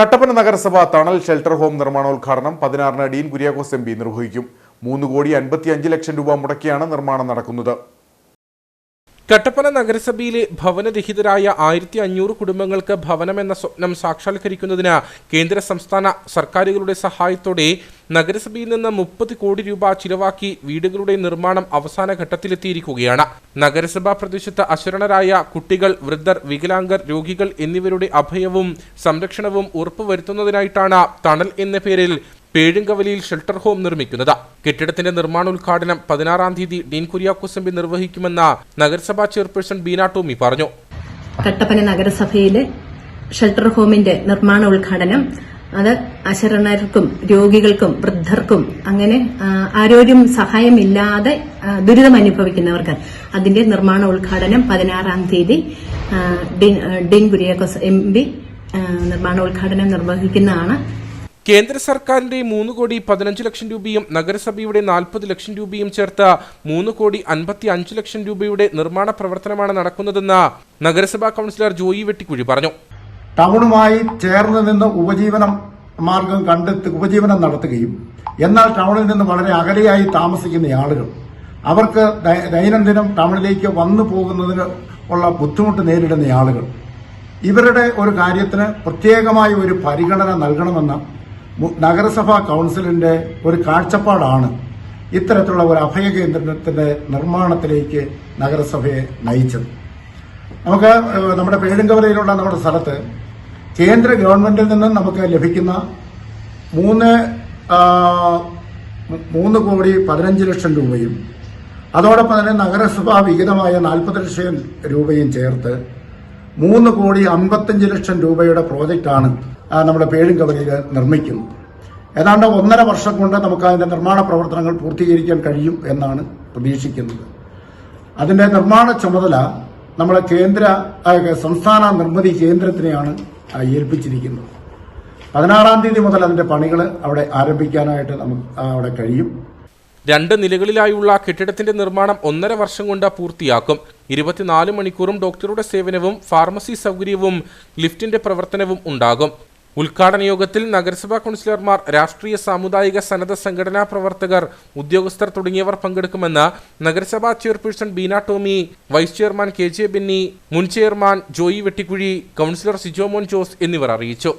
കട്ടപ്പന നഗരസഭ തണൽ shelter home നിർമ്മാണോദ്ഘാടനം പതിനാറിന് ഡീൻ കുര്യാക്കോസ് എം നിർവഹിക്കും. മൂന്ന് കോടി അൻപത്തി ലക്ഷം രൂപ മുടക്കിയാണ് നിർമ്മാണം നടക്കുന്നത്. കട്ടപ്പന നഗരസഭയിലെ ഭവനരഹിതരായ ആയിരത്തി അഞ്ഞൂറ് കുടുംബങ്ങൾക്ക് ഭവനമെന്ന സ്വപ്നം സാക്ഷാത്കരിക്കുന്നതിന് കേന്ദ്ര സംസ്ഥാന സർക്കാരുകളുടെ സഹായത്തോടെ നഗരസഭയിൽ നിന്ന് മുപ്പത് കോടി രൂപ ചിലവാക്കി വീടുകളുടെ നിർമ്മാണം അവസാന ഘട്ടത്തിലെത്തിയിരിക്കുകയാണ്. നഗരസഭാ പ്രദേശത്ത് അശരണരായ കുട്ടികൾ വൃദ്ധർ വികലാംഗർ രോഗികൾ എന്നിവരുടെ അഭയവും സംരക്ഷണവും ഉറപ്പുവരുത്തുന്നതിനായിട്ടാണ് തണൽ എന്ന പേരിൽ പേഴുങ്കവലിയിൽ ഷെൽട്ടർ ഹോം നിർമ്മിക്കുന്നത്. കെട്ടിടത്തിന്റെ നിർമ്മാണോദ്ഘാടനം പതിനാറാം തീയതി ഡീൻ കുര്യാക്കോസ് പി നിർവഹിക്കുമെന്ന് നഗരസഭാ ചെയർപേഴ്സൺ ബീന ടോമി പറഞ്ഞു. കട്ടപ്പന നഗരസഭയിലെ ഷെൽട്ടർ ഹോമിന്റെ നിർമ്മാണ ഉദ്ഘാടനം അത് അശരണർക്കും രോഗികൾക്കും വൃദ്ധർക്കും അങ്ങനെ ആരോരും സഹായമില്ലാതെ ദുരിതം അനുഭവിക്കുന്നവർക്ക് അതിന്റെ നിർമ്മാണ ഉദ്ഘാടനം പതിനാറാം തീയതി ഡീൻ കുര്യാക്കോസ് എം പി നിർമ്മാണ ഉദ്ഘാടനം നിർവഹിക്കുന്നതാണ്. കേന്ദ്ര സർക്കാരിന്റെ മൂന്ന് കോടി പതിനഞ്ച് ലക്ഷം രൂപയും നഗരസഭയുടെ നാൽപ്പത് ലക്ഷം രൂപയും ചേർത്ത മൂന്ന് കോടി അൻപത്തി അഞ്ച് ലക്ഷം രൂപയുടെ നിർമ്മാണ പ്രവർത്തനമാണ് നടക്കുന്നതെന്ന് നഗരസഭാ കൗൺസിലർ ജോയി വെട്ടിക്കുഴി പറഞ്ഞു. ടൗണുമായി ചേർന്ന് നിന്ന് ഉപജീവനം മാർഗം കണ്ടെത്തി ഉപജീവനം നടത്തുകയും എന്നാൽ ടൗണിൽ നിന്ന് വളരെ അകലെയായി താമസിക്കുന്ന ആളുകൾ അവർക്ക് ദൈനംദിനം ടൗണിലേക്ക് വന്നു പോകുന്നതിന് ഉള്ള ബുദ്ധിമുട്ട് നേരിടുന്ന ആളുകൾ ഇവരുടെ ഒരു കാര്യത്തിന് പ്രത്യേകമായ ഒരു പരിഗണന നൽകണമെന്ന നഗരസഭാ കൗൺസിലിന്റെ ഒരു കാഴ്ചപ്പാടാണ് ഇത്തരത്തിലുള്ള ഒരു അഭയ കേന്ദ്രത്തിന്റെ നിർമ്മാണത്തിലേക്ക് നഗരസഭയെ നയിച്ചത്. നമുക്ക് നമ്മുടെ പേടുങ്കവരയിലുള്ള നമ്മുടെ സ്ഥലത്ത് കേന്ദ്ര ഗവൺമെന്റിൽ നിന്നും നമുക്ക് ലഭിക്കുന്ന മൂന്ന് മൂന്ന് കോടി പതിനഞ്ച് ലക്ഷം രൂപയും അതോടൊപ്പം തന്നെ നഗരസഭാ വിഹിതമായ നാൽപ്പത് ലക്ഷം രൂപയും ചേർത്ത് മൂന്ന് കോടി അമ്പത്തഞ്ച് ലക്ഷം രൂപയുടെ പ്രോജക്റ്റാണ് ആ, പേഴും കവലയിൽ നിർമ്മിക്കുന്നു ഏതാണ്ട് ഒന്നര വർഷം കൊണ്ട് നമുക്ക് അതിന്റെ നിർമ്മാണ പ്രവർത്തനങ്ങൾ പൂർത്തീകരിക്കാൻ കഴിയും എന്നാണ് പ്രതീക്ഷിക്കുന്നത്. അതിന്റെ നിർമ്മാണ ചുമതല നമ്മളെ കേന്ദ്ര സംസ്ഥാന നിർമ്മിതി കേന്ദ്രത്തിനെയാണ് ഏൽപ്പിച്ചിരിക്കുന്നത്. പതിനാറാം തീയതി മുതൽ അതിന്റെ പണികൾ അവിടെ ആരംഭിക്കാനായിട്ട് നമുക്ക് അവിടെ കഴിയും. രണ്ട് നിലകളിലായുള്ള കെട്ടിടത്തിന്റെ നിർമ്മാണം ഒന്നര വർഷം കൊണ്ട് പൂർത്തിയാക്കും. ഇരുപത്തിനാല് മണിക്കൂറും ഡോക്ടറുടെ സേവനവും ഫാർമസി സൗകര്യവും ലിഫ്റ്റിന്റെ പ്രവർത്തനവും ഉണ്ടാകും. ഉദ്ഘാടന യോഗത്തിൽ നഗരസഭാ കൗൺസിലർമാർ രാഷ്ട്രീയ സാമുദായിക സന്നദ്ധ സംഘടനാ പ്രവർത്തകർ ഉദ്യോഗസ്ഥർ തുടങ്ങിയവർ പങ്കെടുക്കുമെന്ന് നഗരസഭാ chairperson Beena Tomy vice chairman K J Benny മുൻ ചെയർമാൻ ജോയി വെട്ടിക്കുഴി കൗൺസിലർ സിജോമോൻ ജോസ് എന്നിവർ അറിയിച്ചു.